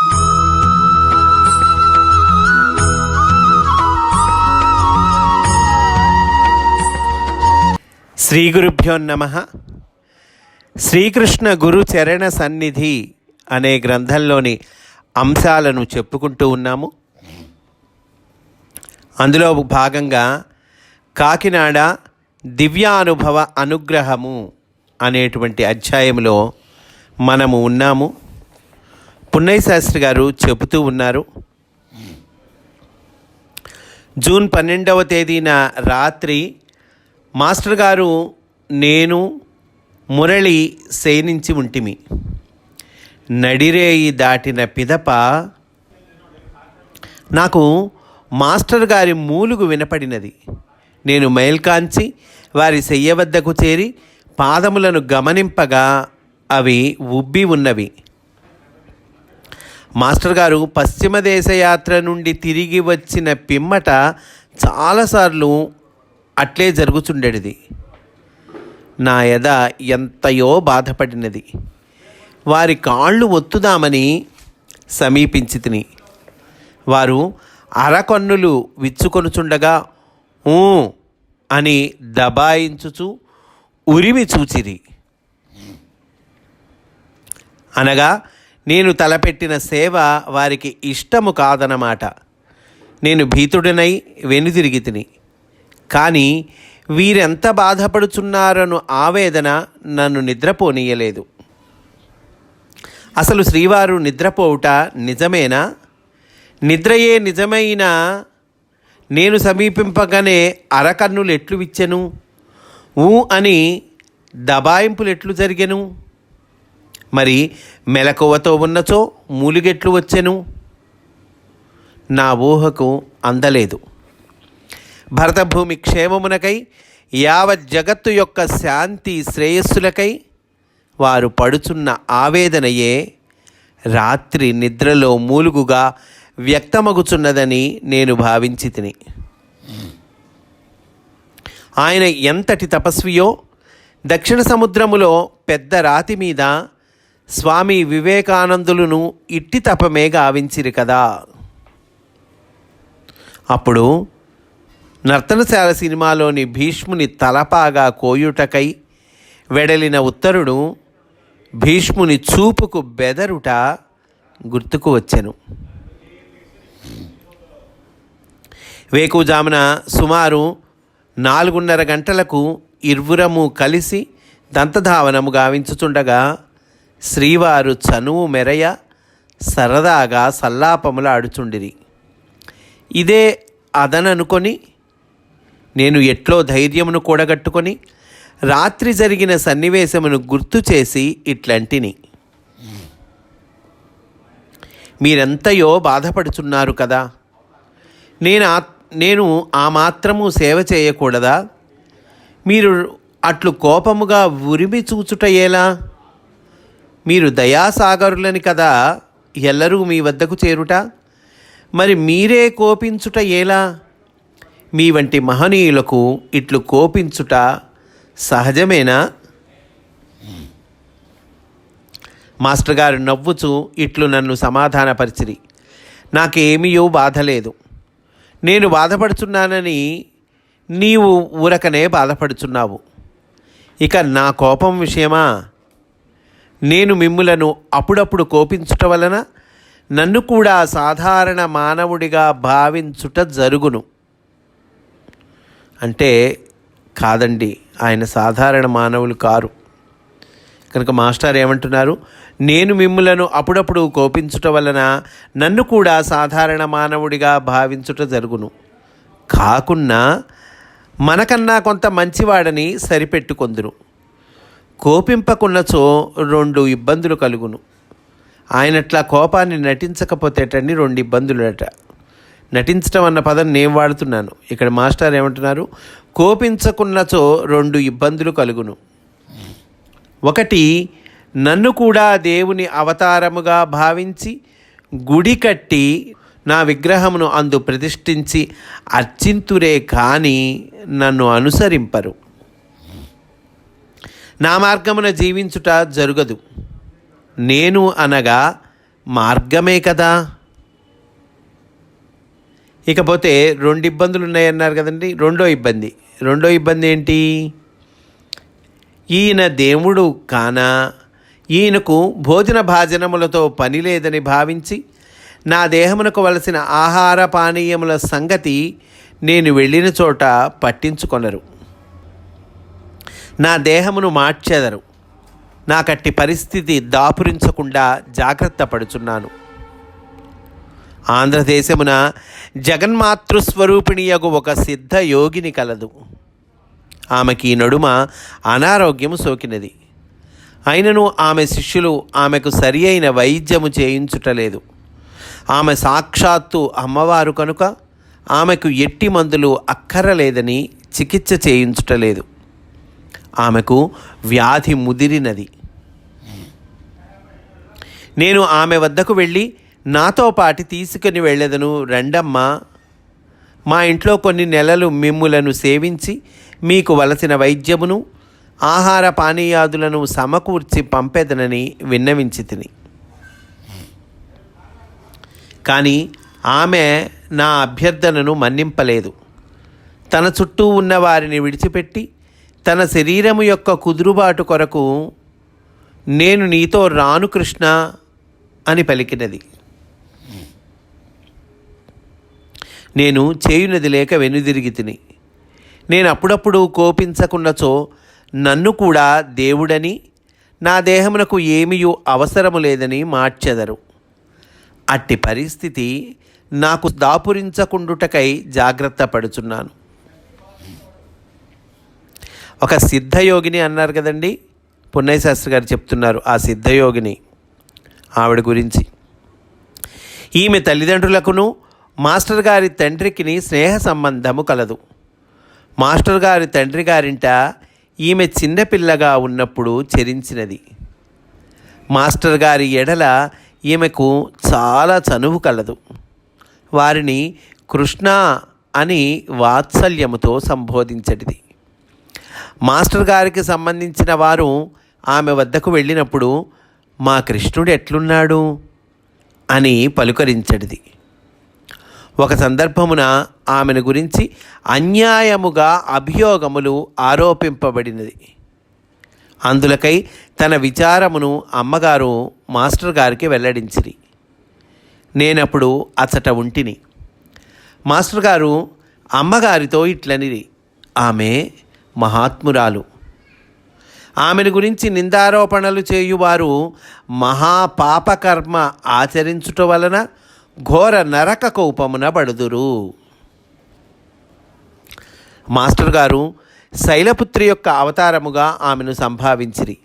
శ్రీ గురుభ్యో నమ. శ్రీకృష్ణ గురు చరణ సన్నిధి అనే గ్రంథంలోని అంశాలను చెప్పుకుంటూ ఉన్నాము. అందులో భాగంగా కాకినాడ దివ్యానుభవ అనుగ్రహము అనేటువంటి అధ్యాయంలో మనము ఉన్నాము. పున్నయ్య శాస్త్రి గారు చెబుతూ ఉన్నారు జూన్ పన్నెండవ తేదీన రాత్రి మాస్టర్ గారు నేను మురళి శయనించి ఉంటిమి. నడిరేయి దాటిన పిదప నాకు మాస్టర్ గారి మూలుగు వినపడినది. నేను మైల్కాంచి వారి శయ్య వద్దకు చేరి పాదములను గమనింపగా అవి ఉబ్బి ఉన్నవి. మాస్టర్ గారు పశ్చిమ దేశ యాత్ర నుండి తిరిగి వచ్చిన పిమ్మట చాలాసార్లు అట్లే జరుగుచుండేది నా ఎద ఎంతయో బాధపడినది. వారి కాళ్ళు ఒత్తుదామని సమీపించి తిని వారు అరకొన్నులు విచ్చుకొనుచుండగా ఊ అని దబాయించుచు ఉరిమి చూచిరి. అనగా నేను తలపెట్టిన సేవ వారికి ఇష్టము కాదనమాట నేను భీతుడినై వెనుదిరిగి తిని. కానీ వీరెంత బాధపడుచున్నారను ఆవేదన నన్ను నిద్రపోనీయలేదు. అసలు శ్రీవారు నిద్రపోవుట నిజమేనా? నిద్రయే నిజమైన నేను సమీపింపగానే అరకన్నులు ఎట్లు విచ్చెను ఊ అని దబాయింపులు ఎట్లు జరిగెను? మరి మెలకువతో ఉన్నచో మూలిగెట్లు వచ్చెను. నా ఊహకు అందలేదు. భరతభూమి క్షేమమునకై యావత్ జగత్తు యొక్క శాంతి శ్రేయస్సులకై వారు పడుచున్న ఆవేదనయే రాత్రి నిద్రలో మూలుగుగా వ్యక్తమగుచున్నదని నేను భావించి తిని ఆయన ఎంతటి తపస్వియో దక్షిణ సముద్రములో పెద్ద రాతి మీద స్వామి వివేకానందులను ఇట్టి తపమే గావించిరి కదా. అప్పుడు నర్తనశాల సినిమాలోని భీష్ముని తలపాగా కోయుటకై వెడలిన ఉత్తరుడు భీష్ముని చూపుకు బెదరుట గుర్తుకు వచ్చెను. వేకుజామున సుమారు నాలుగున్నర గంటలకు ఇరువురము కలిసి దంతధావనము గావించుచుండగా శ్రీవారు చనువు మెరయ సరదాగా సల్లాపముల అడుచుండిరి. ఇదే అదననుకొని నేను ఎట్లో ధైర్యమును కూడగట్టుకొని రాత్రి జరిగిన సన్నివేశమును గుర్తు చేసి ఇట్లంటిని. మీరెంతయో బాధపడుచున్నారు కదా. నేను ఆ నేను ఆ మాత్రము సేవ చేయకూడదా? మీరు అట్లు కోపముగా ఉరిమి చూచుట ఎలా మీరు దయాసాగరులని కదా ఎల్లరూ మీ వద్దకు చేరుట? మరి మీరే కోపించుట ఎలా? మీ వంటి మహనీయులకు ఇట్లు కోపించుట సహజమేనా? మాస్టర్ గారు నవ్వుచు ఇట్లు నన్ను సమాధానపరిచిరి. నాకేమీయో బాధ లేదు నేను బాధపడుచున్నానని నీవు ఊరకనే బాధపడుచున్నావు. ఇక నా కోపం విషయమా? నేను మిమ్ములను అప్పుడప్పుడు కోపించుట వలన నన్ను కూడా సాధారణ మానవుడిగా భావించుట జరుగును. అంటే కాదండి ఆయన సాధారణ మానవులు కారు. కనుక మాస్టర్ ఏమంటున్నారు? నేను మిమ్ములను అప్పుడప్పుడు కోపించుట వలన నన్ను కూడా సాధారణ మానవుడిగా భావించుట జరుగును. కాకున్నా మనకన్నా కొంత మంచివాడని సరిపెట్టుకొందురు. కోపింపకున్నచో రెండు ఇబ్బందులు కలుగును. ఆయనట్లా కోపాన్ని నటించకపోతేటన్ని రెండు ఇబ్బందులట. నటించడం అన్న పదం నేను వాడుతున్నాను. ఇక్కడ మాస్టర్ ఏమంటున్నారు? కోపించకున్నచో రెండు ఇబ్బందులు కలుగును. ఒకటి నన్ను కూడా దేవుని అవతారముగా భావించి గుడి కట్టి నా విగ్రహమును అందు ప్రతిష్ఠించి అర్చింతురే కానీ నన్ను అనుసరింపరు. నా మార్గమున జీవించుట జరుగదు. నేను అనగా మార్గమే కదా. ఇకపోతే రెండు ఇబ్బందులు ఉన్నాయన్నారు కదండి. రెండో ఇబ్బంది. రెండో ఇబ్బంది ఏంటి? ఈయన దేవుడు కానా? ఈయనకు భోజన భాజనములతో పని లేదని భావించి నా దేహమునకు వలసిన ఆహార పానీయముల సంగతి నేను వెళ్ళిన చోట పట్టించుకొనరు. నా దేహమును మార్చెదరు. నాకట్టి పరిస్థితి దాపురించకుండా జాగ్రత్త పడుచున్నాను. ఆంధ్రదేశమున జగన్మాతృస్వరూపిణియగు ఒక సిద్ధ యోగిని కలదు. ఆమెకి ఈ నడుమ అనారోగ్యము సోకినది. అయినను ఆమె శిష్యులు ఆమెకు సరి అయిన వైద్యము చేయించుటలేదు ఆమె సాక్షాత్తు అమ్మవారు కనుక ఆమెకు ఎట్టి మందులు అక్కరలేదని చికిత్స చేయించుటలేదు ఆమెకు వ్యాధి ముదిరినది. నేను ఆమె వద్దకు వెళ్ళి నాతో పాటి తీసుకుని వెళ్ళదను రండమ్మ. మా ఇంట్లో కొన్ని నెలలు మిమ్ములను సేవించి మీకు వలసిన వైద్యమును ఆహార పానీయాదులను సమకూర్చి పంపెదనని విన్నవించి తిని. కానీ ఆమె నా అభ్యర్థనను మన్నింపలేదు. తన చుట్టూ ఉన్న వారిని విడిచిపెట్టి తన శరీరము యొక్క కుదురుబాటు కొరకు నేను నీతో రాను కృష్ణ అని పలికినది. నేను చేయునది లేక వెనుదిరిగి తిని. నేను అప్పుడప్పుడు కోపించకున్నచో నన్ను కూడా దేవుడని నా దేహమునకు ఏమియు అవసరము లేదని మార్చెదరు. అట్టి పరిస్థితి నాకు దాపురించకుండుటకై జాగ్రత్త పడుచున్నాను. ఒక సిద్ధయోగిని అన్నారు కదండి? పున్నయ్య శాస్త్రి గారు చెప్తున్నారు ఆ సిద్ధయోగిని ఆవిడ గురించి. ఈమె తల్లిదండ్రులకును మాస్టర్ గారి తండ్రికిని స్నేహ సంబంధము కలదు. మాస్టర్ గారి తండ్రి గారింట ఈమె చిన్నపిల్లగా ఉన్నప్పుడు చెరించినది. మాస్టర్ గారి ఎడల ఈమెకు చాలా చనువు కలదు. వారిని కృష్ణ అని వాత్సల్యముతో సంబోధించటిది. మాస్టర్ గారికి సంబంధించిన వారు ఆమె వద్దకు వెళ్ళినప్పుడు మా కృష్ణుడు ఎట్లున్నాడు? అని పలుకరించడిది. ఒక సందర్భమున ఆమెను గురించి అన్యాయముగా అభియోగములు ఆరోపింపబడినది. అందులకై తన విచారమును అమ్మగారు మాస్టర్ గారికి వెల్లడించిరి. నేనప్పుడు అచట ఉంటిని. మాస్టర్ గారు అమ్మగారితో ఇట్లనిరి. ఆమె మహాత్మురాలు. ఆమెను గురించి నిందారోపణలు చేయువారు మహాపాపకర్మ ఆచరించుట వలన ఘోర నరక కోపమున పడుదురు మాస్టర్ గారు శైలపుత్రి యొక్క అవతారముగా ఆమెను సంభావించిరి.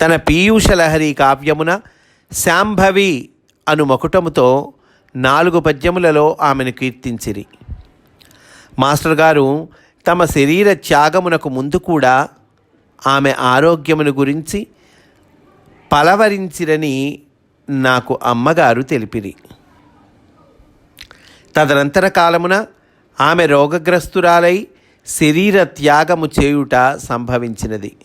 తన పీయూష లహరి కావ్యమున శాంభవి అను మకుటముతో నాలుగు పద్యములలో ఆమెను కీర్తించిరి. మాస్టర్ గారు తమ శరీర త్యాగమునకు ముందు కూడా ఆమె ఆరోగ్యమును గురించి పలవరించిరని నాకు అమ్మగారు తెలిపిరి. తదనంతర కాలమున ఆమె రోగగ్రస్తురాలై శరీర త్యాగము చేయుట సంభవించినది.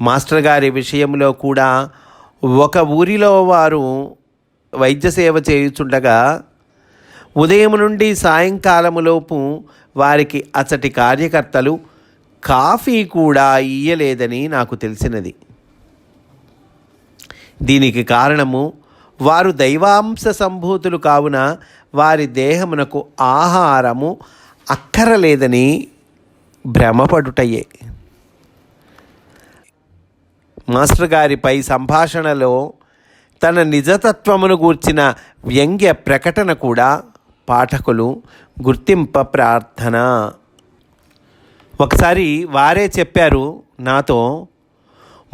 మాస్టర్ గారి విషయంలో కూడా ఒక ఊరిలో వారు వైద్య సేవ చేయుచుండగా ఉదయం నుండి సాయంకాలములోపు వారికి అచటి కార్యకర్తలు కాఫీ కూడా ఇయ్యలేదని నాకు తెలిసినది. దీనికి కారణము వారు దైవాంశ సంభూతులు కావున వారి దేహమునకు ఆహారము అక్కరలేదని భ్రమపడుటయే. మాస్టర్ గారిపై సంభాషణలో తన నిజతత్వమును గూర్చిన వ్యంగ్య ప్రకటన కూడా పాఠకులు గుర్తింప ప్రార్థన. ఒకసారి వారే చెప్పారు నాతో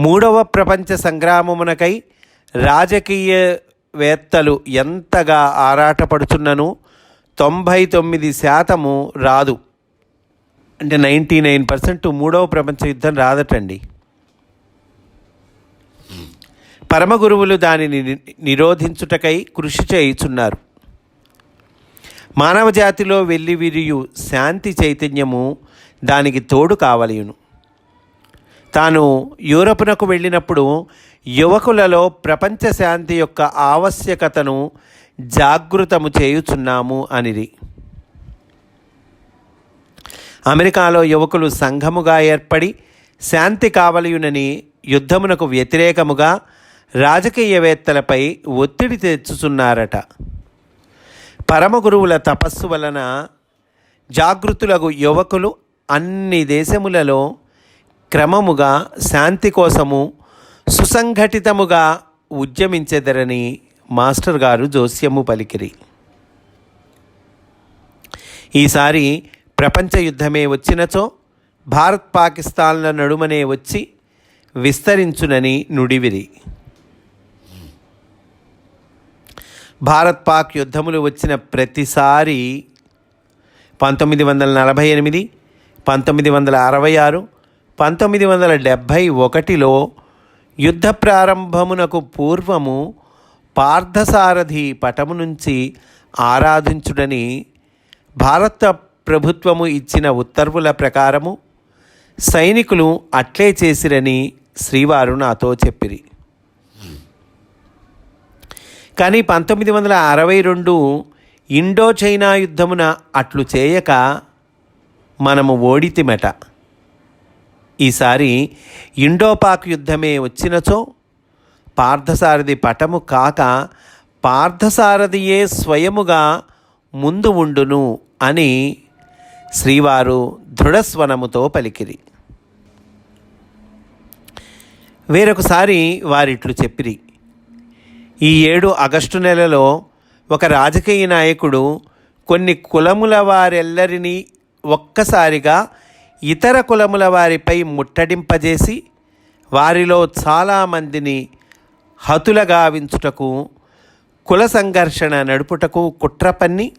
మూడవ ప్రపంచ సంగ్రామమునకై రాజకీయవేత్తలు ఎంతగా ఆరాటపడుచున్నను తొంభై తొమ్మిది శాతము రాదు. అంటే నైంటీ నైన్ పర్సెంట్ మూడవ ప్రపంచ యుద్ధం రాదటండి. పరమగురువులు దానిని నిరోధించుటకై కృషి చేయుచున్నారు. మానవ జాతిలో వెల్లివిరియు శాంతి చైతన్యము దానికి తోడు కావలయును. తాను యూరప్నకు వెళ్ళినప్పుడు యువకులలో ప్రపంచ శాంతి యొక్క ఆవశ్యకతను జాగృతము చేయుచున్నాము అనిది అమెరికాలో యువకులు సంఘముగా ఏర్పడి శాంతి కావలియునని యుద్ధమునకు వ్యతిరేకముగా రాజకీయవేత్తలపై ఒత్తిడి తెచ్చుచున్నారట. పరమగురువుల తపస్సు వలన జాగృతులకు యువకులు అన్ని దేశములలో క్రమముగా శాంతి కోసము సుసంఘటితముగా ఉద్యమించెదరని మాస్టర్ గారు జోస్యము పలికిరి. ఈసారి ప్రపంచ యుద్ధమే వచ్చినచో భారత్ పాకిస్తాన్ల నడుమనే వచ్చి విస్తరించునని నుడివిరి. భారత్ పాక్ యుద్ధములు వచ్చిన ప్రతిసారి పంతొమ్మిది వందల నలభై ఎనిమిది పంతొమ్మిది వందల అరవై ఆరు పంతొమ్మిది వందల డెబ్భై ఒకటిలో యుద్ధ ప్రారంభమునకు పూర్వము పార్థసారథి పటము నుంచి ఆరాధించుడని భారత ప్రభుత్వము ఇచ్చిన ఉత్తర్వుల ప్రకారము సైనికులు అట్లే చేసిరని శ్రీవారు నాతో చెప్పిరి. కానీ పంతొమ్మిది వందల అరవై రెండు ఇండో చైనా యుద్ధమున అట్లు చేయక మనము ఓడితిమెట. ఈసారి ఇండోపాక్ యుద్ధమే వచ్చినచో పార్థసారథి పటము కాక పార్థసారథియే స్వయముగా ముందు ఉండును అని శ్రీవారు దృఢస్వనముతో పలికిరి. వేరొకసారి వారిట్లు చెప్పిరి. ఈ ఏడు ఆగస్టు నెలలో ఒక రాజకీయ నాయకుడు కొన్ని కులముల వారెల్లరినీ ఒక్కసారిగా ఇతర కులముల వారిపై ముట్టడింపజేసి వారిలో చాలామందిని హతులగావించుటకు కుల సంఘర్షణ నడుపుటకు కుట్ర పన్ని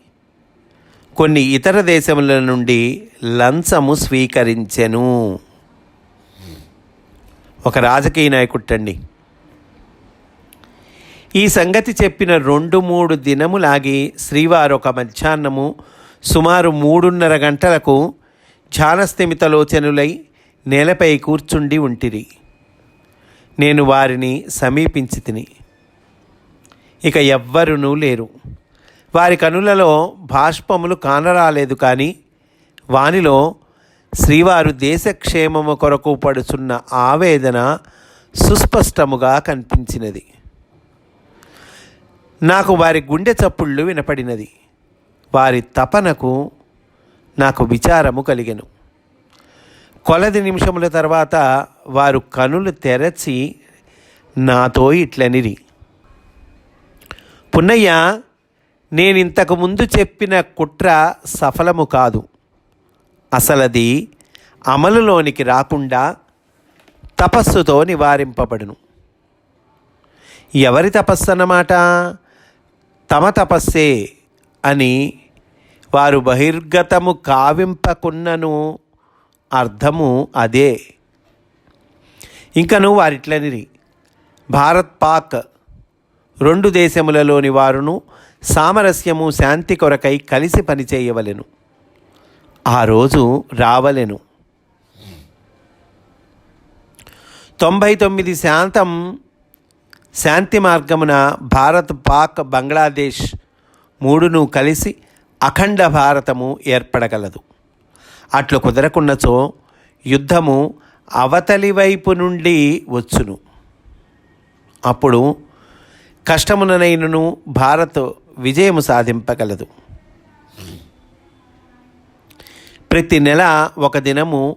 కొన్ని ఇతర దేశముల నుండి లంచము స్వీకరించెను. ఒక రాజకీయ నాయకుట్టండి ఈ సంగతి చెప్పిన రెండు మూడు దినములాగి శ్రీవారు ఒక మధ్యాహ్నము సుమారు మూడున్నర గంటలకు ధ్యానస్థిమితలోచనులై నేలపై కూర్చుండి ఉంటిరి. నేను వారిని సమీపించి తిని. ఇక ఎవ్వరునూ లేరు. వారి కనులలో బాష్పములు కానరాలేదు కానీ వానిలో శ్రీవారు దేశక్షేమము కొరకు పడుచున్న ఆవేదన సుస్పష్టముగా కనిపించినది. నాకు వారి గుండె చప్పుళ్ళు వినపడినది. వారి తపనకు నాకు విచారము కలిగెను. కొలది నిమిషముల తర్వాత వారు కనులు తెరచి నాతో ఇట్లనిరి. పున్నయ్య నేను ఇంతకు ముందు చెప్పిన కుట్ర సఫలము కాదు. అసలది అమలులోనికి రాకుండా తపస్సుతో నివారింపబడును. ఎవరి తపస్సు అన్నమాట తమ తపస్సే అని వారు బహిర్గతము కావింపకున్నను అర్థము అదే. ఇంకను వారిట్లనిరి. భారత్ పాక్ రెండు దేశములలోని వారును సామరస్యము శాంతి కొరకై కలిసి పనిచేయవలెను. ఆ రోజు రావలెను. తొంభై తొమ్మిది శాతం శాంతి మార్గమున భారత్ పాక్ బంగ్లాదేశ్ మూడును కలిసి అఖండ భారతము ఏర్పడగలదు. అట్లు కుదరకున్నచో యుద్ధము అవతలి వైపు నుండి వచ్చును. అప్పుడు కష్టముననైనను భారత్ విజయము సాధింపగలదు. ప్రతి నెల ఒక దినము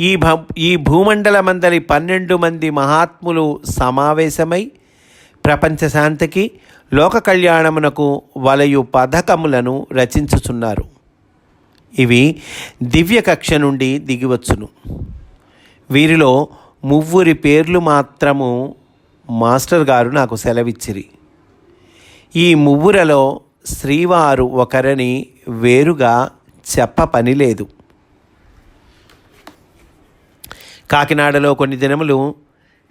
ఈ భ ఈ భూమండలమందలి పన్నెండు మంది మహాత్ములు సమావేశమై ప్రపంచ శాంతికి లోక కళ్యాణమునకు వలయు పథకములను రచించుచున్నారు. ఇవి దివ్య కక్ష నుండి దిగివచ్చును. వీరిలో మువ్వురి పేర్లు మాత్రము మాస్టర్ గారు నాకు సెలవిచ్చిరి. ఈ మువ్వురలో శ్రీవారు ఒకరిని వేరుగా చెప్ప పని లేదు కాకినాడలో కొన్ని దినములు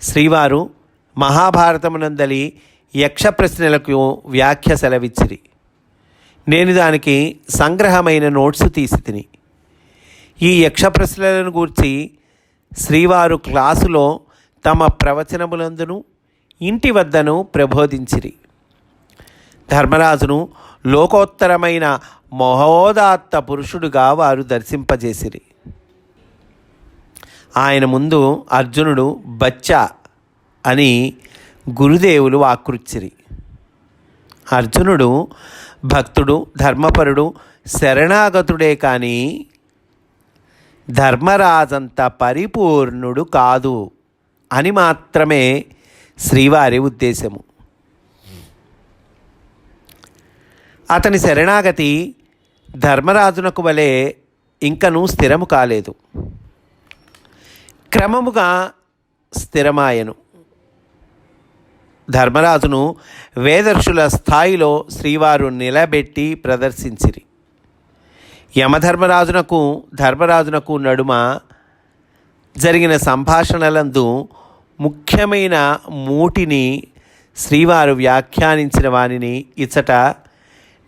శ్రీవారు మహాభారతమునందలి యక్ష ప్రశ్నలకు వ్యాఖ్య సెలవిచ్చిరి. నేను దానికి సంగ్రహమైన నోట్స్ తీసి తిని. ఈ యక్ష ప్రశ్నలను గూర్చి శ్రీవారు క్లాసులో తమ ప్రవచనములందును ఇంటి వద్దను ప్రబోధించిరి. ధర్మరాజును లోకోత్తరమైన మహోదాత్త పురుషుడుగా వారు దర్శింపజేసిరి. ఆయన ముందు అర్జునుడు బచ్చా అని గురుదేవులు వాకృచ్చిరి. అర్జునుడు భక్తుడు ధర్మపరుడు శరణాగతుడే కానీ ధర్మరాజంత పరిపూర్ణుడు కాదు అని మాత్రమే శ్రీవారి ఉద్దేశము. అతని శరణాగతి ధర్మరాజునకు వలె ఇంకనూ స్థిరము కాలేదు. క్రమముగా స్థిరమాయను. ధర్మరాజును వేదర్షుల స్థాయిలో శ్రీవారు నిలబెట్టి ప్రదర్శించిరి. యమధర్మరాజునకు ధర్మరాజునకు నడుమ జరిగిన సంభాషణలందు ముఖ్యమైన మూటిని శ్రీవారు వ్యాఖ్యానించిన వానిని ఇచ్చట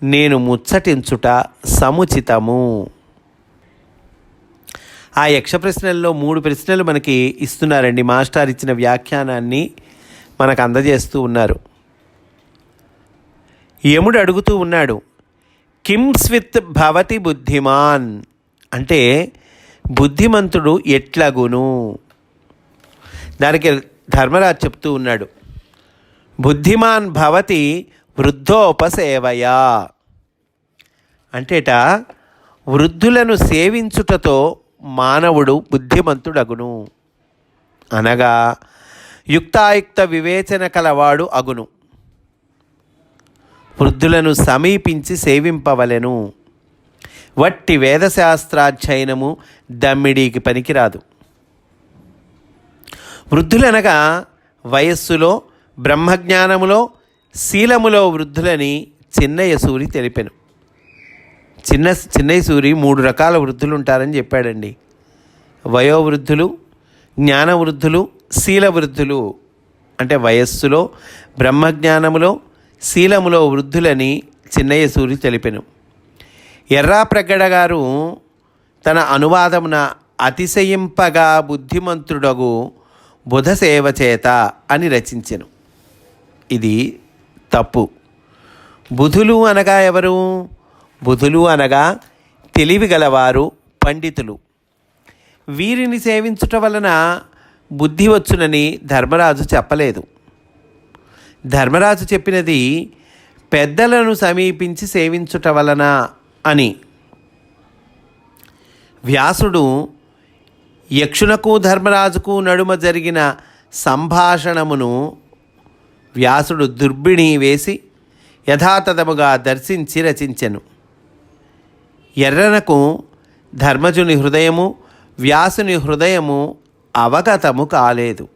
నేను ముచ్చటించుట సముచితము. ఆ యక్ష ప్రశ్నల్లో మూడు ప్రశ్నలు మనకి ఇస్తున్నారండి. మాస్టర్ ఇచ్చిన వ్యాఖ్యానాన్ని మనకు అందజేస్తూ ఉన్నారు. యముడు అడుగుతూ ఉన్నాడు కిమ్స్విత్ భవతి బుద్ధిమాన్? అంటే బుద్ధిమంతుడు ఎట్లగును? దానికి ధర్మరాజు చెప్తూ ఉన్నాడు బుద్ధిమాన్ భవతి వృద్ధోపసేవయా? అంటేట వృద్ధులను సేవించుటతో మానవుడు బుద్ధిమంతుడగును. అనగా యుక్తాయుక్త వివేచన కలవాడు అగును. వృద్ధులను సమీపించి సేవింపవలెను. వట్టి వేదశాస్త్రాధ్యయనము దమ్మిడీకి పనికిరాదు. వృద్ధులనగా వయస్సులో బ్రహ్మజ్ఞానములో శీలములో వృద్ధులని చిన్నయ్య సూరి తెలిపెను. చిన్న చిన్నయ్య సూరి మూడు రకాల వృద్ధులు ఉంటారని చెప్పాడండి. వయోవృద్ధులు జ్ఞాన శీలవృద్ధులు శీల వృద్ధులు అంటే వయస్సులో బ్రహ్మజ్ఞానములో శీలములో వృద్ధులని చిన్నయ్య సూరి తెలిపెను. ఎర్రాప్రగడ గారు తన అనువాదమున అతిశయింపగా బుద్ధిమంతుడగు బుధసేవ చేత అని రచించెను. ఇది తప్పు. బుధులు అనగా ఎవరు? బుధులు అనగా తెలివి గలవారు పండితులు. వీరిని సేవించుట వలన బుద్ధి వచ్చునని ధర్మరాజు చెప్పలేదు. ధర్మరాజు చెప్పినది పెద్దలను సమీపించి సేవించుట వలన అని. వ్యాసుడు యక్షునకు ధర్మరాజుకు నడుమ జరిగిన సంభాషణమును వ్యాసుడు దుర్బిణి వేసి యథాతథముగా దర్శించి రచించెను. ఎర్రనకు ధర్మజుని హృదయము వ్యాసుని హృదయము అవగతము కాలేదు.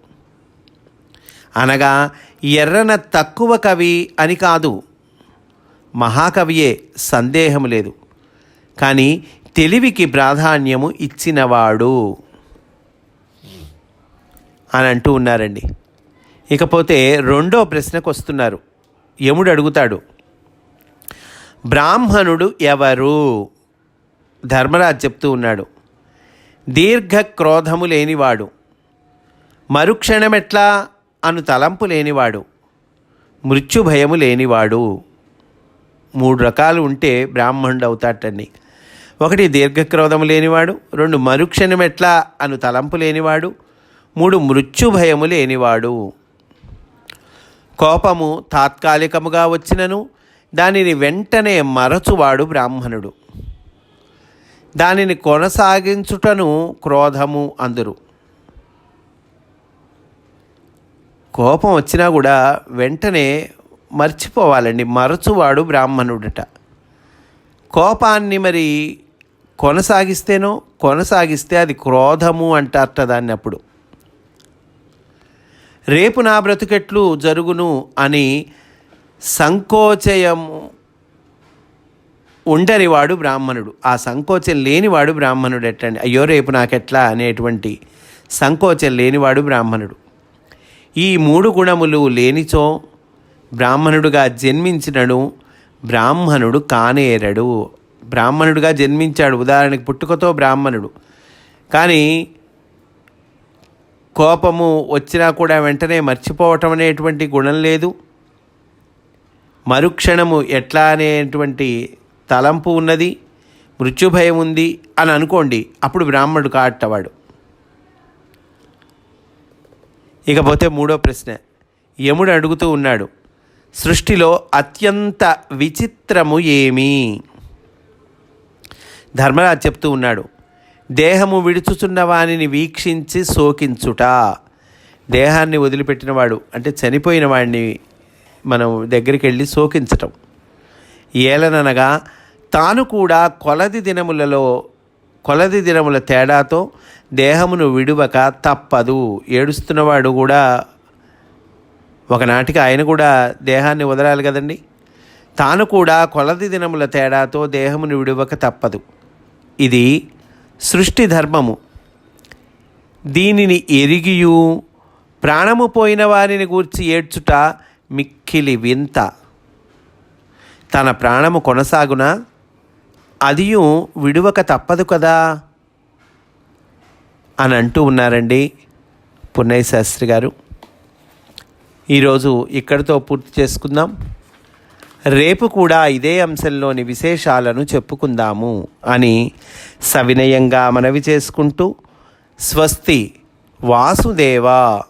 అనగా ఎర్రన తక్కువ కవి అని కాదు. మహాకవియే సందేహం లేదు. కానీ తెలివికి ప్రాధాన్యము ఇచ్చినవాడు. అని అంటూ ఉన్నారండి. ఇకపోతే రెండో ప్రశ్నకు వస్తున్నారు. యముడు అడుగుతాడు బ్రాహ్మణుడు ఎవరు? ధర్మరాజు చెప్తూ ఉన్నాడు దీర్ఘ క్రోధము లేనివాడు. మరుక్షణమెట్లా అను తలంపు లేనివాడు. మృత్యుభయము లేనివాడు. మూడు రకాలు ఉంటే బ్రాహ్మణుడు అవుతాటండి ఒకటి దీర్ఘక్రోధము లేనివాడు రెండు మరుక్షణమెట్లా అను తలంపు లేనివాడు మూడు మృత్యుభయము లేనివాడు. కోపము తాత్కాలికముగా వచ్చినను దానిని వెంటనే మరచువాడు బ్రాహ్మణుడు. దానిని కొనసాగించుటను క్రోధము అందరు. కోపం వచ్చినా కూడా వెంటనే మర్చిపోవాలండి. మరచువాడు బ్రాహ్మణుడట. కోపాన్ని మరి కొనసాగిస్తేనో కొనసాగిస్తే అది క్రోధము అంటారట దాన్ని అప్పుడు. రేపు నా బ్రతుకెట్లు జరుగును అని సంకోచయము ఉండనివాడు బ్రాహ్మణుడు. ఆ సంకోచం లేనివాడు బ్రాహ్మణుడు ఎట్టండి? అయ్యో రేపు నాకెట్లా అనేటువంటి సంకోచం లేనివాడు బ్రాహ్మణుడు. ఈ మూడు గుణములు లేనిచో బ్రాహ్మణుడుగా జన్మించినడు బ్రాహ్మణుడు కానేరడు. బ్రాహ్మణుడుగా జన్మించాడు. ఉదాహరణకి పుట్టుకతో బ్రాహ్మణుడు. కానీ కోపము వచ్చినా కూడా వెంటనే మర్చిపోవటం అనేటువంటి గుణం లేదు. మరుక్షణము ఎట్లా అనేటువంటి తలంపు ఉన్నది మృత్యుభయం ఉంది అని అనుకోండి అప్పుడు బ్రాహ్మణుడు కాటవాడు. ఇకపోతే మూడో ప్రశ్న. యముడు అడుగుతూ ఉన్నాడు సృష్టిలో అత్యంత విచిత్రము ఏమి? ధర్మరాజు చెప్తూ ఉన్నాడు దేహము విడుచుచున్న వానిని వీక్షించి శోకించుట. దేహాన్ని వదిలిపెట్టినవాడు అంటే చనిపోయిన వాడిని మనం దగ్గరికి వెళ్ళి శోకించటం. ఏలననగా తాను కూడా కొలది దినములలో కొలది దినముల తేడాతో దేహమును విడువక తప్పదు. ఏడుస్తున్నవాడు కూడా ఒకనాటికి ఆయన కూడా దేహాన్ని వదలాలి కదండి? తాను కూడా కొలది దినముల తేడాతో దేహమును విడువక తప్పదు. ఇది సృష్టి ధర్మము. దీనిని ఎరిగియు ప్రాణము పోయిన వారిని గూర్చి ఏడ్చుట మిక్కిలి వింత. తన ప్రాణము కొనసాగునా? అదియు విడువక తప్పదు కదా? అని అంటూ ఉన్నారండి పున్నయ్య శాస్త్రి గారు. ఈరోజు ఇక్కడితో పూర్తి చేసుకుందాం. రేపు కూడా ఇదే అంశంలోని విశేషాలను చెప్పుకుందాము అని సవినయంగా మనవి చేసుకుంటూ స్వస్తి వాసుదేవా.